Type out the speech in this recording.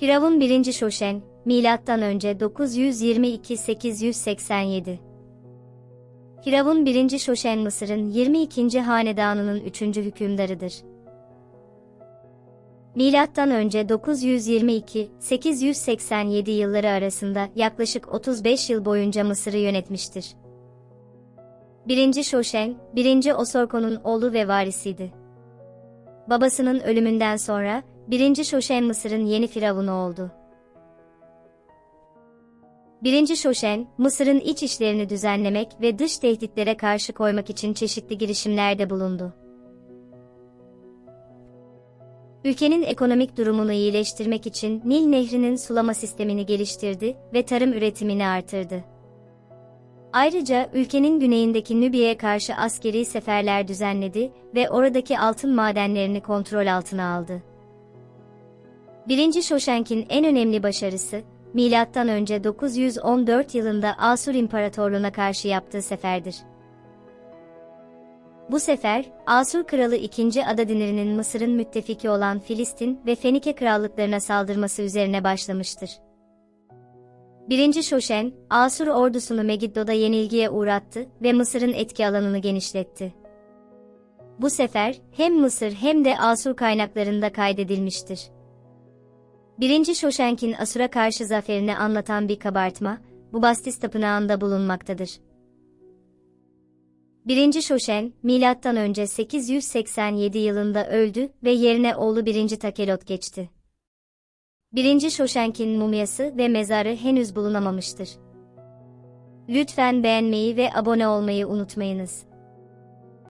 Firavun 1. Şoşen, milattan önce 922-887. Firavun 1. Şoşen Mısır'ın 22. hanedanının 3. hükümdarıdır. Milattan önce 922-887 yılları arasında yaklaşık 35 yıl boyunca Mısır'ı yönetmiştir. 1. Şoşen, 1. Osorko'nun oğlu ve varisiydi. Babasının ölümünden sonra 1. Şoşen Mısır'ın yeni firavunu oldu. 1. Şoşen, Mısır'ın iç işlerini düzenlemek ve dış tehditlere karşı koymak için çeşitli girişimlerde bulundu. Ülkenin ekonomik durumunu iyileştirmek için Nil Nehri'nin sulama sistemini geliştirdi ve tarım üretimini artırdı. Ayrıca ülkenin güneyindeki Nübiye'ye karşı askeri seferler düzenledi ve oradaki altın madenlerini kontrol altına aldı. 1. Şoşenk'in en önemli başarısı, önce 914 yılında Asur İmparatorluğu'na karşı yaptığı seferdir. Bu sefer, Asur Kralı 2. Adadinir'in Mısır'ın müttefiki olan Filistin ve Fenike krallıklarına saldırması üzerine başlamıştır. 1. Şoşen, Asur ordusunu Megiddo'da yenilgiye uğrattı ve Mısır'ın etki alanını genişletti. Bu sefer, hem Mısır hem de Asur kaynaklarında kaydedilmiştir. 1. Şoşenk'in Asur'a karşı zaferini anlatan bir kabartma, bu Bastis Tapınağı'nda bulunmaktadır. 1. Şoşen, önce 887 yılında öldü ve yerine oğlu 1. Takelot geçti. 1. Şoşenk'in mumyası ve mezarı henüz bulunamamıştır. Lütfen beğenmeyi ve abone olmayı unutmayınız.